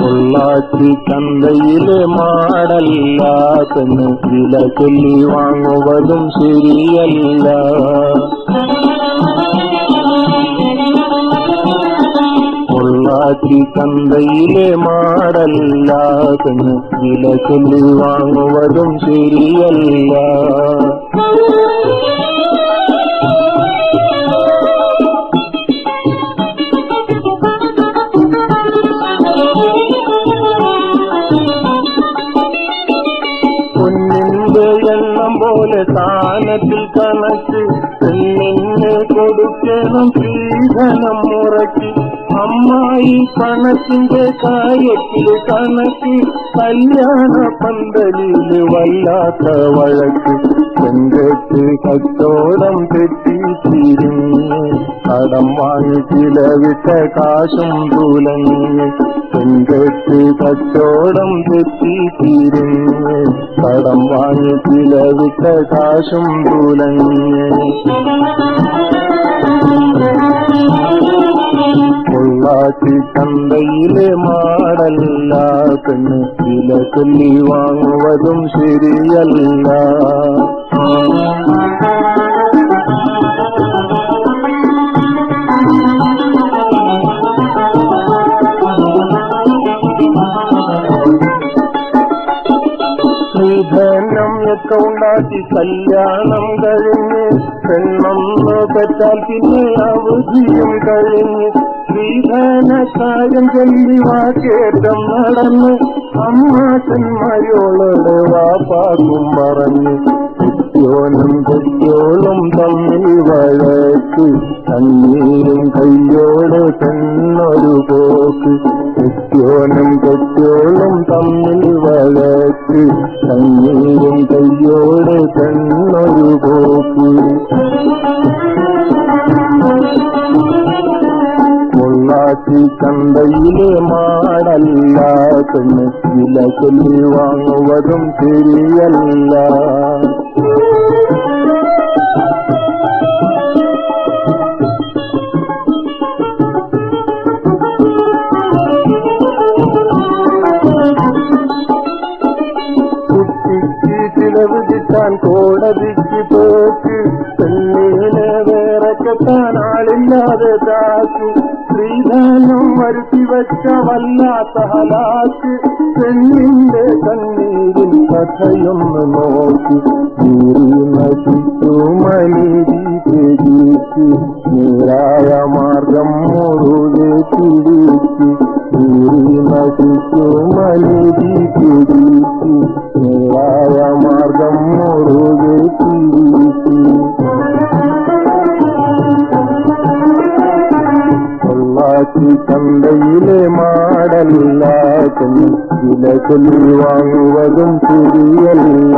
പൊള്ളാച്ചി ചന്തയിലെ മാടല്ല പെണ്ണ് വില ചൊല്ലി വാങ്ങുവതും ശരിയല്ല ചന്തയിലെ മാടല്ല വില ചൊല്ലി വാങ്ങുവതും ശരിയല്ല പോലെ താനത്തിൽ കണക്ക് പെണ്ണിന് കൊടുക്കണം സ്ത്രീധനം മുറക്കി അമ്മായി പണത്തിന്റെ കാര്യത്തിൽ കണക്ക് കല്യാണ പന്തലിൽ വല്ലാത്ത വഴക്ക്. പെങ്കെട്ട് കച്ചോടം തെറ്റിച്ചിരുന്ന് കടം വാങ്ങി ചിലവിട്ട കാശും തുലങ്ങി പെങ്കെട്ട് കച്ചോടം തെറ്റിച്ചിരുന്ന് കടം വാങ്ങി ചിലവിട്ട കാശും തുലങ്ങി പൊള്ളാച്ചി ചന്തയിലെ മാടല്ല പെണ്ണ് വില ചൊല്ലി വാങ്ങുവതും ശരിയല്ല. ഒക്കെ ഉണ്ടാക്കി കല്യാണം കഴിഞ്ഞ് പെണ്ണൊന്ന് പെറ്റാൽ പിന്നെ അവധിയും കഴിഞ്ഞ്. സ്ത്രീധന കാര്യം ചൊല്ലി വാക്കേറ്റം നടന്ന്. അമ്മാച്ചന്മാരോളോട് വാപ്പാക്കും പറഞ്ഞ്. കുറ്റോളും തമ്മിൽ വഴക്ക്. കണ്ണീരും കയ്യോട് തന്നൊരു പോക്ക്. കുറ്റോനും കുറ്റോളും തമ്മിൽ വഴക്ക്. കണ്ണീരും കയ്യോട് തന്നൊരു പോക്ക്. പൊള്ളാച്ചി ചന്തയിലെ മാടല്ല പെണ്ണ് ചൊല്ലി വാങ്ങുവതും ശരിയല്ല. ചിലവ് കോടതിക്ക് പോക്ക് പെണ്ണിനെ വേറെ കെട്ടാൻ ആളില്ലാതെ താക്ക്. സ്ത്രീധനം വരുത്തി വെച്ച വല്ലാത്ത ഹലാക്ക്. പെണ്ണിന്റെ കണ്ണീരിൽ കഥയൊന്ന് നോക്കി. നശിച്ചു മനിരി തെരിച്ച് നേരായ മാർഗം മുറുകെ നീറി നശിച്ചു മനിരി പൊള്ളാച്ചി ചന്തയിലെ മാടല്ല വില ചൊല്ലി വാങ്ങുവതും ശരിയല്ല